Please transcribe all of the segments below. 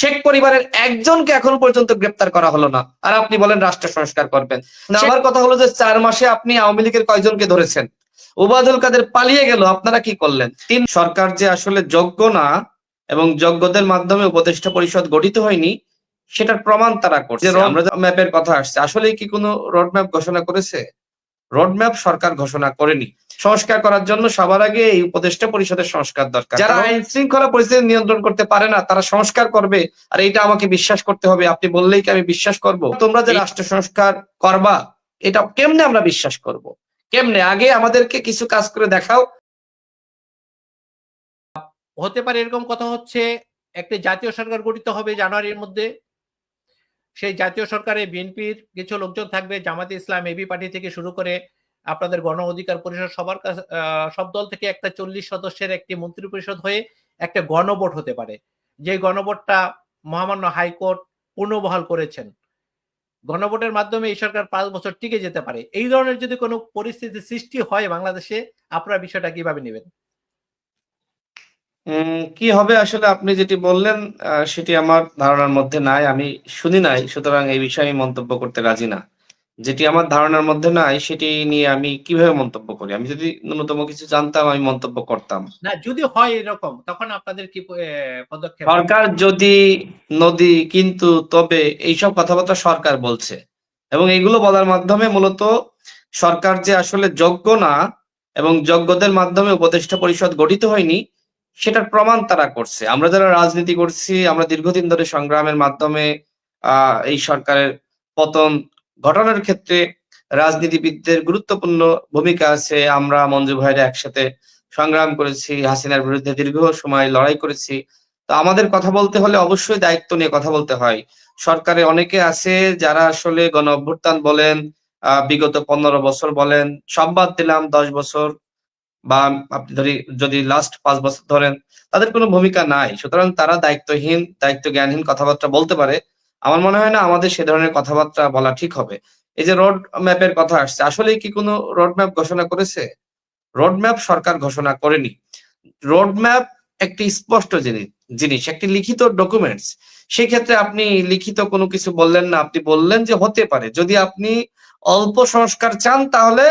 শেখ পরিবারের একজনকে এখন পর্যন্ত গ্রেপ্তার করা হলো না। আর আপনি বলেন রাষ্ট্র সংস্কার করবেন। আমার কথা হলো যে চার মাসে আপনি আওয়ামী লীগের কয়জনকে ধরেছেন? ওবায়দুল কাদের পালিয়ে গেল আপনারা কি করলেন? তিন সরকার যে আসলে যোগ্য না এবং যোগ্যদের মাধ্যমে উপদেষ্টা পরিষদ গঠিত হয়নি সেটার প্রমাণ তারা করছে। আমরা ম্যাপের কথা আসছে আসলে কি কোনো রোড ম্যাপ ঘোষণা করেছে? রোড ম্যাপ সরকার ঘোষণা করেনি। সংস্কার করার জন্য সবার আগে এই উপদেষ্টা পরিষদের সংস্কার দরকার। যারা আইন শৃঙ্খলা পরিস্থিতি নিয়ন্ত্রণ করতে পারে না তারা সংস্কার করবে আর এটা আমাকে বিশ্বাস করতে হবে। আপনি বললেই কি আমি বিশ্বাস করব? তোমরা যে রাষ্ট্র সংস্কার করবা এটা কেমনে আমরা বিশ্বাস করব? কেমনে? আগে আমাদেরকে কিছু কাজ করে দেখাও। হতে পারে এরকম কথা হচ্ছে একটি জাতীয় সরকার গঠিত হবে জানুয়ারির মধ্যে। সেই জাতীয় সরকারে বিএনপির কিছু লোকজন থাকবে, জামাতে ইসলাম এবি পার্টি থেকে শুরু করে আপনাদের গণ অধিকার পরিষদ সবার সব দল থেকে একটা চল্লিশ সদস্যের একটি মন্ত্রী পরিষদ হয়ে একটা গণভোট হতে পারে। যে গণভোটটা মহামান্য হাইকোর্ট পুনর্বহাল করেছেন। গণভোটের মাধ্যমে এই সরকার পাঁচ বছর টিকে যেতে পারে। এই ধরনের যদি কোনো পরিস্থিতি সৃষ্টি হয় বাংলাদেশে, আপনারা বিষয়টা কীভাবে নেবেন? কি হবে আসলে আপনি যেটি বললেন সেটি আমার ধারণার মধ্যে নাই আমি শুনি নাই সুতরাং এই বিষয়ে আমি মন্তব্য করতে রাজি না। যেটি আমার ধারণার মধ্যে নাই সেটি নিয়ে আমি কীভাবে মন্তব্য করি? আমি যদি ন্যূনতম কিছু জানতাম আমি মন্তব্য করতাম। না যদি হয় এরকম তখন আপনাদের কি পদক্ষেপ সরকার যদি নদী কিন্তু তবে এইসব কথাবার্তা সরকার বলছে। এবং এগুলো বলার মাধ্যমে মূলত সরকার যে আসলে যোগ্য না এবং যোগ্যদের মাধ্যমে উপদেষ্টা পরিষদ গঠিত হয়নি সেটার প্রমাণ তারা করছে। আমরা যারা রাজনীতি করছি, আমরা দীর্ঘদিন ধরে সংগ্রামের মাধ্যমে এই সরকারের পতন ঘটানোর ক্ষেত্রে রাজনীতিবিদদের গুরুত্বপূর্ণ ভূমিকা আছে। আমরা মঞ্জু ভাইরা একসাথে সংগ্রাম করেছি, হাসিনার বিরুদ্ধে দীর্ঘ সময় লড়াই করেছি। তো আমাদের কথা বলতে হলে অবশ্যই দায়িত্ব নিয়ে কথা বলতে হয়। সরকারে অনেকে আছে যারা আসলে গণ অভ্যুত্থান বলেন বিগত পনেরো বছর বলেন সব বাদ দিলাম, দশ বছর বা আপনি ধরি, যদি লাস্ট পাঁচ বছর ধরেন, তাদের কোনো ভূমিকা নাই। সুতরাং তারা দায়িত্বহীন দায়িত্ব জ্ঞানহীন কথাবার্তা বলতে পারে। আমার মনে হয় না আমাদের সে ধরনের কথাবার্তা বলা ঠিক হবে। এই যে রোড ম্যাপের কথা আসছে আসলে কি কোনো রোড ম্যাপ ঘোষণা করেছে? রোড ম্যাপ সরকার ঘোষণা করেনি। রোড ম্যাপ একটি স্পষ্ট জিনিস জিনিস, একটি লিখিত ডকুমেন্টস সেই ক্ষেত্রে আপনি লিখিত কোনো কিছু বললেন না, আপনি বললেন যে হতে পারে। যদি আপনি অল্প সংস্কার চান, তাহলে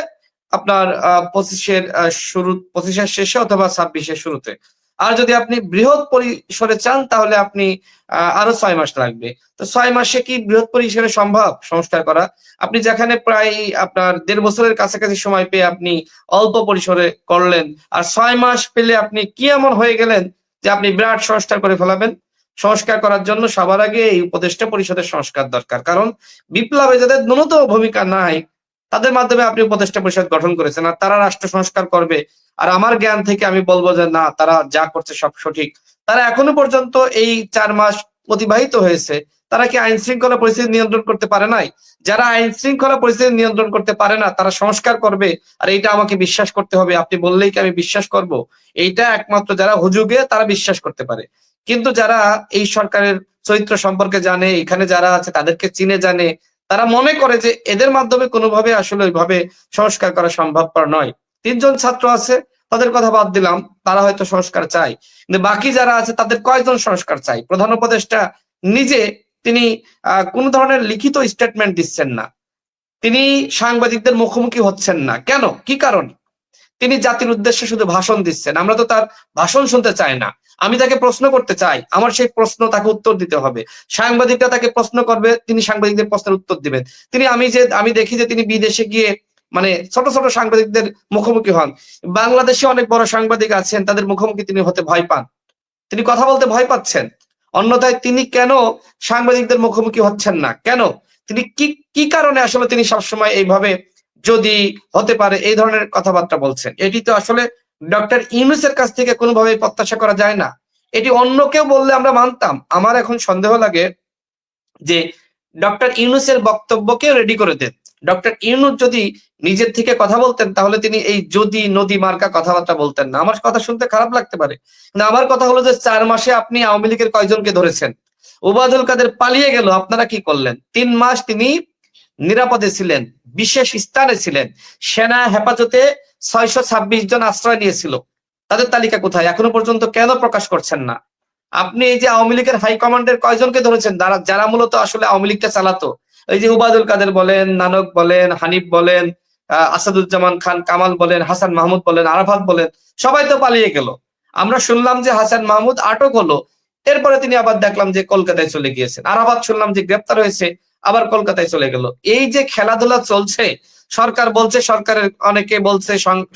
আপনার পঁচিশের শুরু, পঁচিশের শেষে অথবা ছাব্বিশের শুরুতে। আর যদি আপনি বৃহৎ পরিসরে চান, তাহলে আপনি আরও ছয় মাস লাগবে। তো ছয় মাসে কি বৃহৎ পরিসরে সম্ভব? সংস্কার করা। আপনি যেখানে প্রায় আপনার দেড় বছরের কাছাকাছি সময় পেয়ে আপনি অল্প পরিসরে করলেন, আর ছয় মাস পেলে আপনি কি এমন হয়ে গেলেন যে আপনি বিরাট সংস্কার করে ফেলাবেন? সংস্কার করার জন্য সবার আগে এই উপদেষ্টা পরিষদের সংস্কার দরকার। কারণ বিপ্লবে যাদের ন্যূনতম ভূমিকা নাই তাদের মাধ্যমে আপনি উপদেষ্টা পরিষদ গঠন করেছেন আর তারা রাষ্ট্র সংস্কার করবে। আর আমার জ্ঞান থেকে আমি বলব যে না, তারা যা করছে সব সঠিক। তারা এখনও পর্যন্ত এই চার মাস অতিবাহিত হয়েছে। তারা কি আইন শৃঙ্খলা পরিস্থিতি নিয়ন্ত্রণ করতে পারে নাই? যারা আইন শৃঙ্খলা পরিস্থিতি নিয়ন্ত্রণ করতে পারে না, তারা সংস্কার করবে। আর এইটা আমাকে বিশ্বাস করতে হবে। আপনি বললেই কি আমি বিশ্বাস করব? এইটা একমাত্র যারা হুজুগে তারা বিশ্বাস করতে পারে। কিন্তু যারা এই সরকারের চরিত্র সম্পর্কে জানে, এখানে যারা আছে তাদেরকে চিনে জানে তারা মনে করে যে এদের মাধ্যমে কোনোভাবে আসলে ওইভাবে সংস্কার করা সম্ভবপর নয়। তিনজন ছাত্র আছে, তাদের কথা বাদ দিলাম, তারা হয়তো সংস্কার চায়। কিন্তু বাকি যারা আছে, তাদের কয়জন সংস্কার চাই প্রধান উপদেষ্টা নিজে তিনি কোন ধরনের লিখিত স্টেটমেন্ট দিচ্ছেন না। তিনি সাংবাদিকদের মুখোমুখি হচ্ছেন না। কেন? কি কারণ? তিনি জাতির উদ্দেশ্যে শুধু ভাষণ দিচ্ছেন। আমরা তো তার ভাষণ শুনতে চাই না। আমি তাকে প্রশ্ন করতে চাই। আমার সেই প্রশ্ন তাকে উত্তর দিতে হবে। সাংবাদিকরা তাকে প্রশ্ন করবে, তিনি সাংবাদিকদের প্রশ্নের উত্তর দিবেন। তিনি আমি যে, আমি দেখি যে তিনি বিদেশে গিয়ে মানে ছোট ছোট সাংবাদিকদের মুখোমুখি হন। বাংলাদেশে অনেক বড় সাংবাদিক আছেন, তাদের মুখোমুখি তিনি হতে ভয় পান। তিনি কথা বলতে ভয় পাচ্ছেন। অন্যথায় তিনি কেন সাংবাদিকদের মুখোমুখি হচ্ছেন না? কেন? তিনি কি কি কারণে আসলে তিনি সবসময় এইভাবে যদি হতে পারে, এই ধরনের কথাবার্তা বলছেন? এটি তো আসলে ডক্টর ইউনুসের কাছ থেকে কোনোভাবে প্রত্যাশা করা যায় না। এটি অন্য কেউ বললে আমরা মানতাম। আমার এখন সন্দেহ লাগে যে ডক্টর ইউনুসের বক্তব্যকে রেডি করে দেন। ডক্টর ইউনুস যদি নিজের থেকে কথা বলতেন, তাহলে তিনি এই যদি নদী মার্কা কথাবার্তা বলতেন না। আমার কথা শুনতে খারাপ লাগতে পারে। না আমার কথা হলো যে চার মাসে আপনি আওয়ামী লীগের কয়জনকে ধরেছেন? ওবায়দুল কাদের পালিয়ে গেল, আপনারা কি করলেন? তিন মাস তিনি নিরাপদে ছিলেন, বিশেষ স্থানে ছিলেন। সেনা হেফাজতে ছয়শো ছাব্বিশ জন আশ্রয় নিয়েছিল। তাদের তালিকা কোথায়? এখনও পর্যন্ত কেন প্রকাশ করছেন না? আপনি এই যে আওয়ামী লীগের হাইকমান্ডের কয়জনকে ধরেছেন? যারা যারা মূলত আসলে আওয়ামী লীগটা চালাতো। এই যে উবাদুল কাদের বলেন, নানক বলেন, হানিফ বলেন আসাদুজ্জামান খান, কামাল বলেন, হাসান মাহমুদ বলেন, আরাফাত বলেন, সবাই তো পালিয়ে গেল। আমরা শুনলাম যে হাসান মাহমুদ আটক হলো। এরপরে তিনি আবার দেখলাম যে কলকাতায় চলে গিয়েছেন। আরাফাত শুনলাম যে গ্রেপ্তার হয়েছে, আবার কলকাতায় চলে গেল। এই যে খেলাধুলা চলছে সরকার বলছে, সরকারের অনেকে বলছে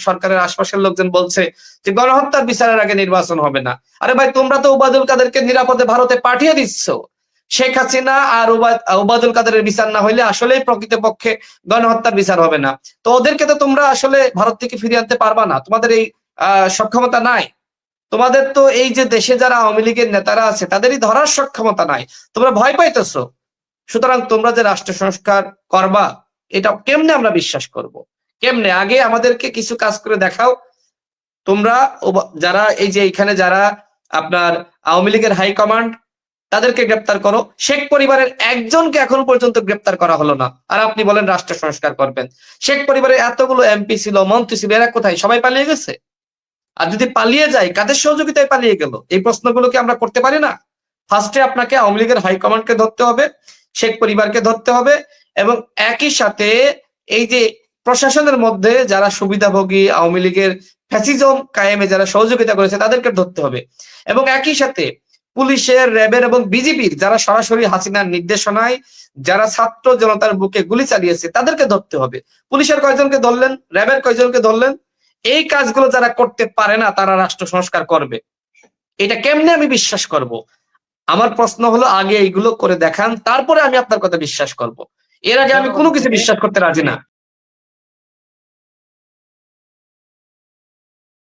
সরকারের আশপাশের লোকজন বলছে যে গণহত্যার বিচারের আগে নির্বাচন হবে না। আরে ভাই, তোমরা তো উবাদুল কাদেরকে নিরাপদে ভারতে পাঠিয়ে দিচ্ছ। শেখ হাসিনা আর উবাদুল কাদেরের বিচার না হইলে আসলেই প্রকৃতপক্ষে গণহত্যার বিচার হবে না। তো ওদেরকে তো তোমরা আসলে ভারত থেকে ফিরিয়ে আনতে পারবা না। তোমাদের এই সক্ষমতা নাই। তোমাদের তো এই যে দেশে যারা আওয়ামী লীগের নেতারা আছে, তাদেরই ধরার সক্ষমতা নাই। তোমরা ভয় পাইতেছো। সুতরাং তোমরা যে রাষ্ট্র সংস্কার করবা এটা কেমনে আমরা বিশ্বাস করব? কেমনে? আগে আমাদেরকে কিছু কাজ করে দেখাও। তোমরা যারা এই যে এখানে যারা আপনার আওয়ামী লীগের হাই কমান্ড তাদেরকে গ্রেপ্তার করো। শেখ পরিবারের একজনকে এখন পর্যন্ত গ্রেপ্তার করা হলো না। আর আপনি বলেন রাষ্ট্র সংস্কার করবেন। শেখ পরিবারের এতগুলো এমপি ছিল, মন্ত্রী ছিল, এরা কোথায়? সবাই পালিয়ে গেছে? আর যদি পালিয়ে যায়, কাদের সহযোগিতায় পালিয়ে গেল? এই প্রশ্নগুলো কি আমরা করতে পারি না? ফার্স্টে আপনাকে আওয়ামী লীগের হাইকমান্ডকে ধরতে হবে, শেখ পরিবারকে ধরতে হবে এবং একই সাথে এই যে প্রশাসনের মধ্যে যারা সুবিধাভোগী আওয়ামী লীগের ফ্যাসিজম কায়েমে যারা সহযোগিতা করেছে তাদেরকে ধরতে হবে। এবং একই সাথে পুলিশের, র্যাবের এবং বিজেপির যারা সরাসরি হাসিনার নির্দেশনায় যারা ছাত্র জনতার বুকে গুলি চালিয়েছে তাদেরকে ধরতে হবে। পুলিশের কয়জনকে ধরলেন? র্যাবের কয়জনকে ধরলেন? এই কাজগুলো যারা করতে পারে না তারা রাষ্ট্র সংস্কার করবে। এটা কেমনে আমি বিশ্বাস করব? আমার প্রশ্ন হলো, আগে এইগুলো করে দেখান, তারপরে আমি আপনার কথা বিশ্বাস করব। এর আগে আমি কোনো কিছু বিশ্বাস করতে রাজি না।